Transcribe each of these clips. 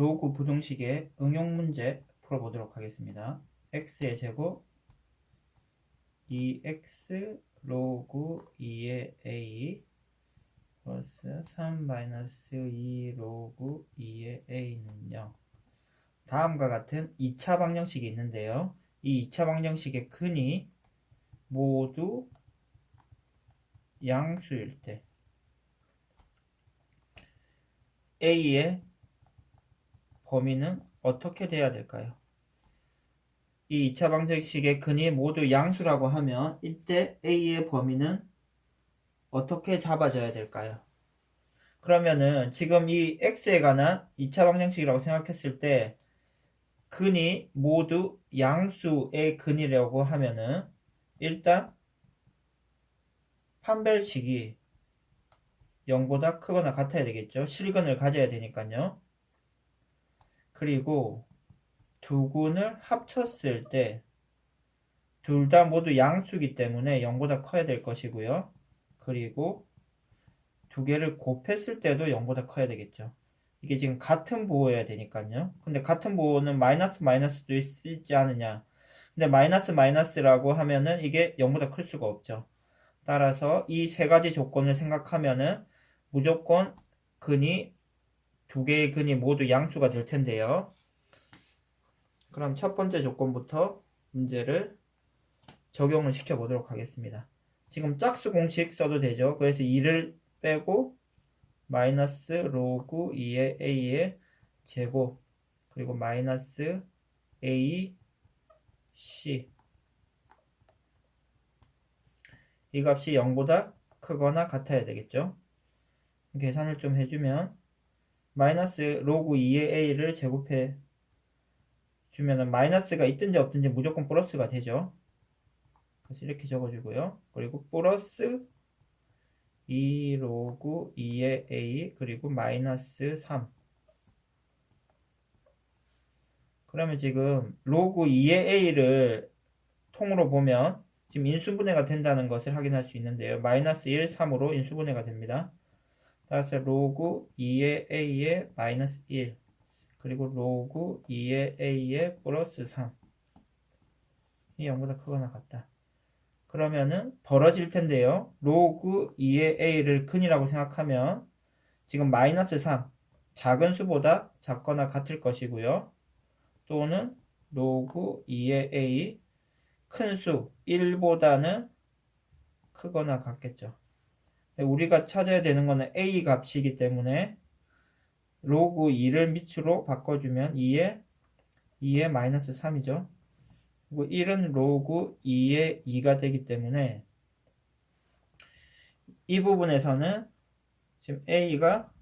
로그 부등식의 응용 문제 풀어보도록 하겠습니다. x의 제곱 2x 로그 2의 a 플러스 3 마이너스 2 로그 2의 a는 0 다음과 같은 2차 방정식이 있는데요. 이 2차 방정식의 근이 모두 양수일 때 a의 범위는 어떻게 돼야 될까요? 이 2차 방정식의 근이 모두 양수라고 하면 이때 a의 범위는 어떻게 잡아져야 될까요? 그러면은 지금 이 x에 관한 2차 방정식이라고 생각했을 때 근이 모두 양수의 근이라고 하면은 일단 판별식이 0보다 크거나 같아야 되겠죠. 실근을 가져야 되니까요. 그리고 두 군을 합쳤을 때 둘 다 모두 양수기 때문에 0보다 커야 될 것이고요. 그리고 두 개를 곱했을 때도 0보다 커야 되겠죠. 이게 지금 같은 부호여야 되니까요. 근데 같은 부호는 마이너스 마이너스도 있지 않느냐. 근데 마이너스 마이너스라고 하면은 이게 0보다 클 수가 없죠. 따라서 이 세 가지 조건을 생각하면은 무조건 근이 두 개의 근이 모두 양수가 될 텐데요. 그럼 첫 번째 조건부터 문제를 적용을 시켜 보도록 하겠습니다. 지금 짝수 공식 써도 되죠. 그래서 2를 빼고 마이너스 로그 2의 a의 제곱 그리고 마이너스 a c 이 값이 0보다 크거나 같아야 되겠죠. 계산을 좀 해주면 마이너스 로그 2의 a를 제곱해 주면은 마이너스가 있든지 없든지 무조건 플러스가 되죠. 그래서 이렇게 적어주고요. 그리고 플러스 2 로그 2의 a 그리고 마이너스 3 그러면 지금 로그 2의 a를 통으로 보면 지금 인수분해가 된다는 것을 확인할 수 있는데요. 마이너스 1, 3으로 인수분해가 됩니다. 따라서 로그 2의 a의 마이너스 1 그리고 로그 2의 a의 플러스 3 이 0보다 크거나 같다. 그러면은 벌어질 텐데요. 로그 2의 a를 근이라고 생각하면 지금 마이너스 3 작은 수보다 작거나 같을 것이고요. 또는 로그 2의 a 큰 수 1보다는 크거나 같겠죠. 우리가 찾아야 되는 거는 a 값이기 때문에 로그 2를 밑으로 바꿔주면 2에 2에 마이너스 3이죠. 그리고 1은 로그 2의 2가 되기 때문에 이 부분에서는 지금 a가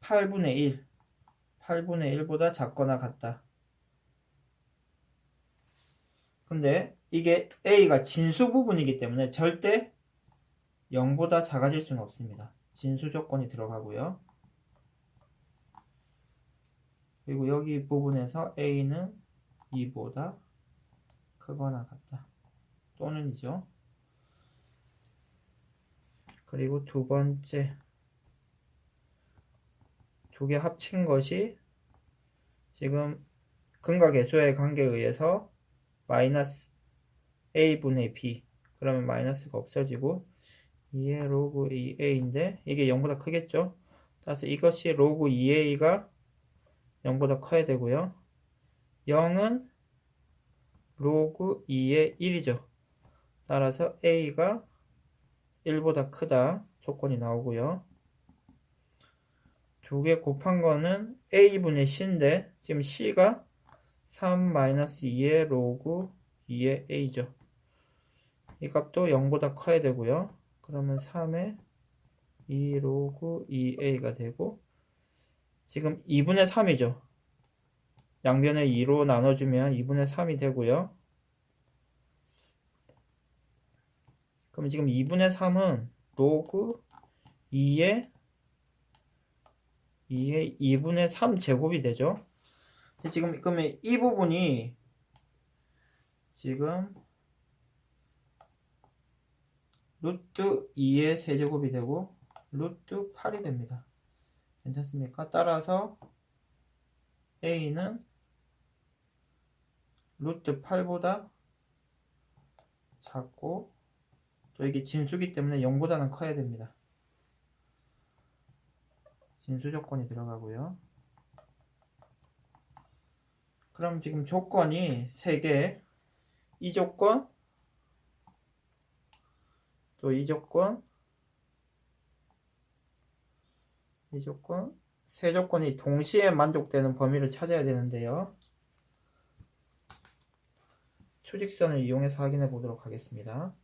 8분의 1, 8분의 1보다 작거나 같다. 근데 이게 a가 진수 부분이기 때문에 절대 0보다 작아질 수는 없습니다. 진수 조건이 들어가고요. 그리고 여기 부분에서 a는 2보다 크거나 같다. 또는이죠. 그리고 두 번째 두 개 합친 것이 지금 근과 계수의 관계에 의해서 마이너스 a분의 b 그러면 마이너스가 없어지고 2의 로그 2a인데 이게 0보다 크겠죠? 따라서 이것이 로그 2a가 0보다 커야 되고요. 0은 로그 2의 1이죠. 따라서 a가 1보다 크다 조건이 나오고요. 두 개 곱한 거는 a분의 c인데 지금 c가 3-2의 로그 2의 a죠. 이 값도 0보다 커야 되고요. 그러면 3의 2 로그 2a가 되고 지금 2분의 3이죠. 양변을 2로 나눠주면 2분의 3이 되고요. 그럼 지금 2분의 3은 로그 2의 2의 2분의 3 제곱이 되죠. 지금 그러면 이 부분이 지금 루트 2의 세제곱이 되고 루트 8이 됩니다. 괜찮습니까? 따라서 a는 루트 8보다 작고 또 이게 진수기 때문에 0보다는 커야 됩니다. 진수 조건이 들어가고요. 그럼 지금 조건이 3개. 이 조건, 또 이 조건, 이 조건, 세 조건이 동시에 만족되는 범위를 찾아야 되는데요. 추직선을 이용해서 확인해 보도록 하겠습니다.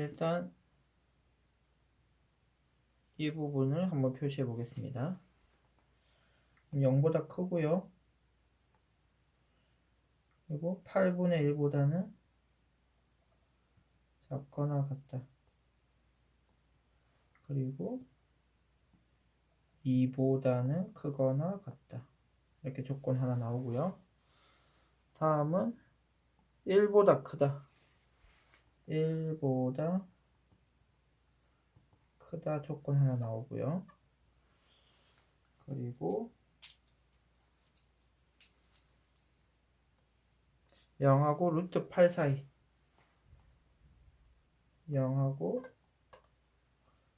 일단 이 부분을 한번 표시해 보겠습니다. 0보다 크고요. 그리고 8분의 1보다는 작거나 같다. 그리고 2보다는 크거나 같다. 이렇게 조건 하나 나오고요. 다음은 1보다 크다. 1보다 크다 조건 하나 나오고요. 그리고 0하고 루트 8 사이 0하고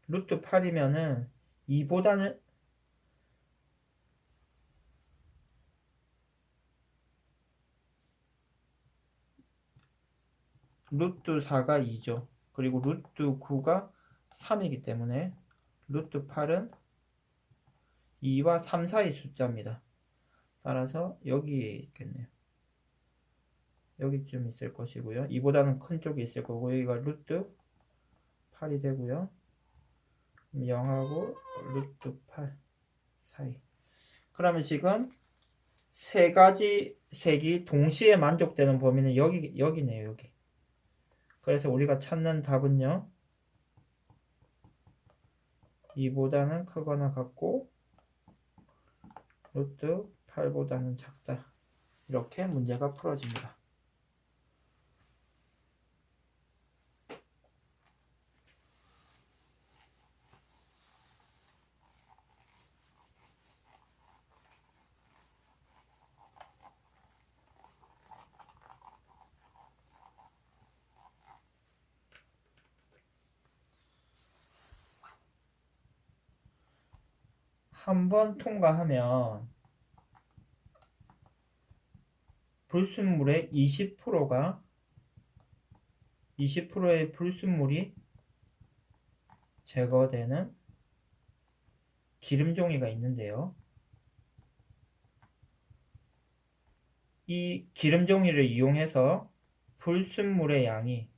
루트 8이면은 2보다는 루트 4가 2죠. 그리고 루트 9가 3이기 때문에 루트 8은 2와 3 사이 숫자입니다. 따라서 여기에 있겠네요. 여기쯤 있을 것이고요. 2보다는 큰 쪽이 있을 거고 여기가 루트 8이 되고요. 0하고 루트 8 사이. 그러면 지금 세 가지 색이 동시에 만족되는 범위는 여기 여기네요. 여기. 그래서 우리가 찾는 답은요. 2보다는 크거나 같고 루트 8보다는 작다. 이렇게 문제가 풀어집니다. 한 번 통과하면 불순물의 20%가 20%의 불순물이 제거되는 기름 종이가 있는데요. 이 기름 종이를 이용해서 불순물의 양이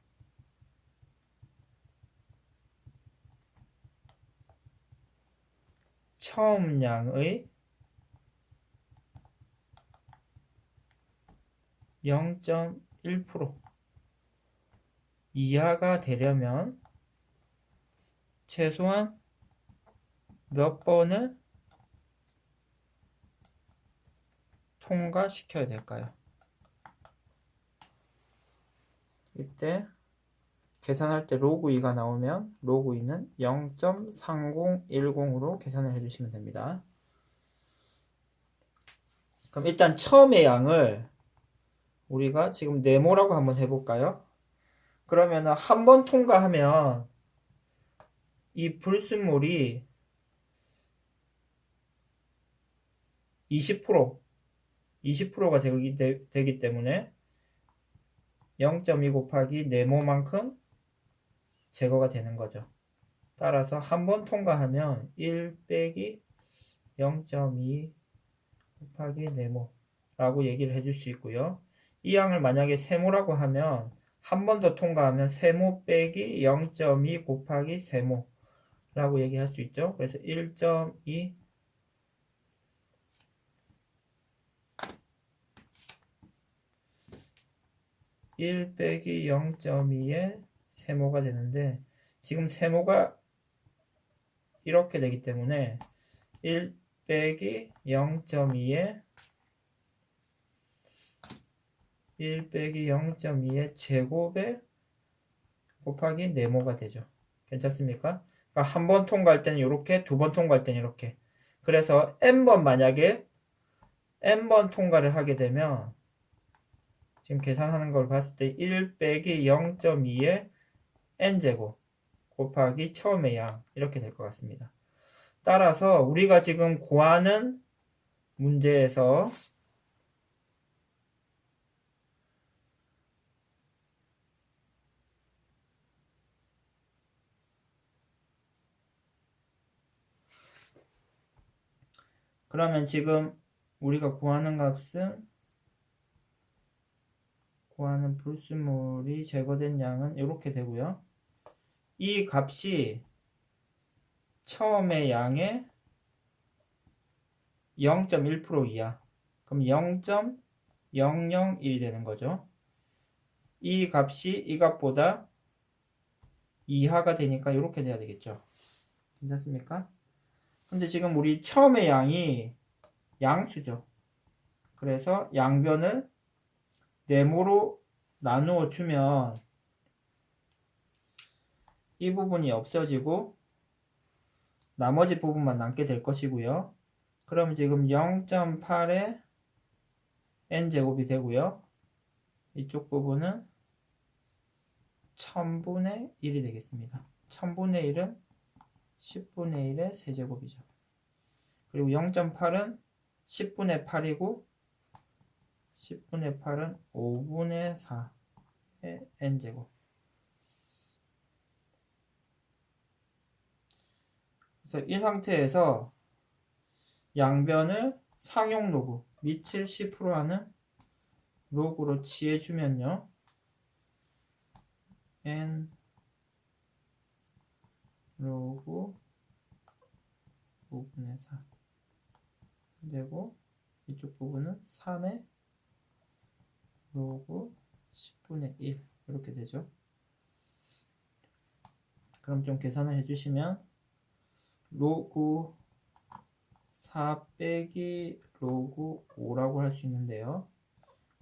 처음 양의 0.1% 이하가 되려면 최소한 몇 번을 통과시켜야 될까요? 이때 계산할 때 로그 2가 나오면 로그 2는 0.3010으로 계산을 해주시면 됩니다. 그럼 일단 처음의 양을 우리가 지금 네모라고 한번 해볼까요? 그러면 한 번 통과하면 이 불순물이 20% 20%가 제거이 되기 때문에 0.2 곱하기 네모만큼 제거가 되는 거죠. 따라서 한 번 통과하면 1 빼기 0.2 곱하기 네모라고 얘기를 해줄 수 있고요. 이 양을 만약에 세모라고 하면 한 번 더 통과하면 세모 빼기 0.2 곱하기 세모라고 얘기할 수 있죠. 그래서 1.2 1 빼기 0.2의 세모가 되는데 지금 세모가 이렇게 되기 때문에 1 빼기 0.2의 1 빼기 0.2의 제곱에 곱하기 네모가 되죠. 괜찮습니까? 그러니까 한 번 통과할 때는 이렇게, 두 번 통과할 때는 이렇게. 그래서 n번 만약에 n번 통과를 하게 되면 지금 계산하는 걸 봤을 때 1 빼기 0.2의 n제곱 곱하기 처음의 양 이렇게 될 것 같습니다. 따라서 우리가 지금 구하는 문제에서 그러면 지금 우리가 구하는 값은 구하는 불순물이 제거된 양은 이렇게 되고요. 이 값이 처음의 양의 0.1% 이하. 그럼 0.001이 되는 거죠. 이 값이 이 값보다 이하가 되니까 이렇게 돼야 되겠죠. 괜찮습니까? 근데 지금 우리 처음의 양이 양수죠. 그래서 양변을 네모로 나누어 주면 이 부분이 없어지고 나머지 부분만 남게 될 것이고요. 그럼 지금 0.8의 n제곱이 되고요. 이쪽 부분은 1000분의 1이 되겠습니다. 1000분의 1은 10분의 1의 세제곱이죠. 그리고 0.8은 10분의 8이고 10분의 8은 5분의 4의 n제곱. 그래서 이 상태에서 양변을 상용 로그 밑을 10% 하는 로그로 취해주면요. n 로그 5분의 4 되고 이쪽 부분은 3의 로그 10분의 1 이렇게 되죠. 그럼 좀 계산을 해주시면 로그 4 빼기 로그 5라고 할 수 있는데요.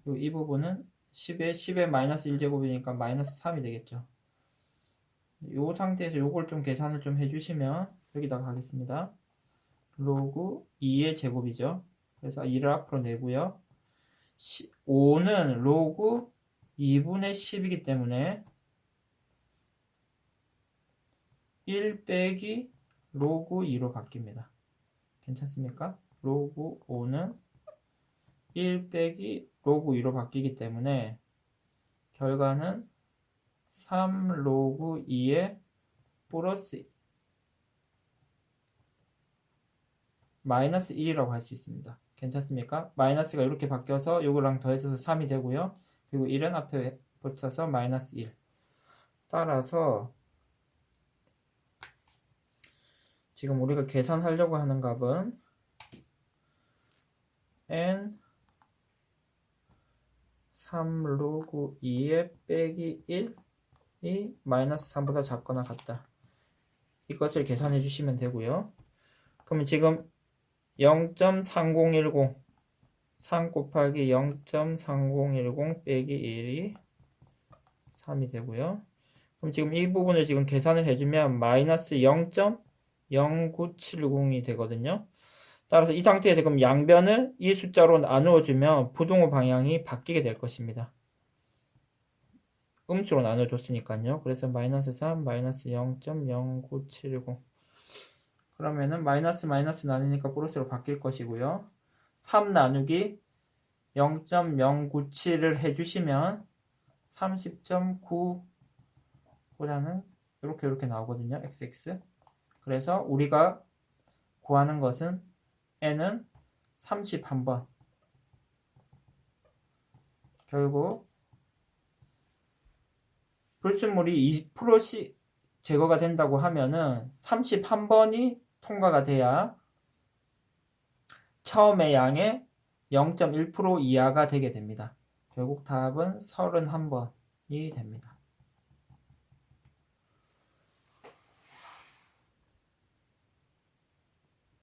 이 부분은 10에 10에 마이너스 1제곱이니까 마이너스 3이 되겠죠. 이 상태에서 요걸 좀 계산을 좀 해주시면 여기다가 하겠습니다. 로그 2의 제곱이죠. 그래서 2를 앞으로 내고요. 5는 로그 2분의 10이기 때문에 1 빼기 로그 2로 바뀝니다. 괜찮습니까? 로그 5는 1 빼기 로그 2로 바뀌기 때문에 결과는 3 로그 2의 플러스 마이너스 1이라고 할 수 있습니다. 괜찮습니까? 마이너스가 이렇게 바뀌어서 요거랑 더해져서 3이 되고요. 그리고 1은 앞에 붙여서 마이너스 1. 따라서 지금 우리가 계산하려고 하는 값은 n 3 로그 2의 빼기 1이 마이너스 3보다 작거나 같다. 이것을 계산해 주시면 되고요. 그러면 지금 0.3010 3 곱하기 0.3010 빼기 1이 3이 되고요. 그럼 지금 이 부분을 지금 계산을 해주면 마이너스 0.0970이 되거든요. 따라서 이 상태에서 그럼 양변을 이 숫자로 나누어주면 부동호 방향이 바뀌게 될 것입니다. 음수로 나눠줬으니까요. 그래서 마이너스 3, 마이너스 0.0970 그러면은 마이너스 마이너스 나누니까 플러스로 바뀔 것이고요. 3 나누기 0.097을 해주시면 30.9보다는 이렇게 이렇게 나오거든요. xx. 그래서 우리가 구하는 것은 n은 31번. 결국 불순물이 20%씩 제거가 된다고 하면은 31번이 통과가 돼야 처음의 양의 0.1% 이하가 되게 됩니다. 결국 답은 31번이 됩니다.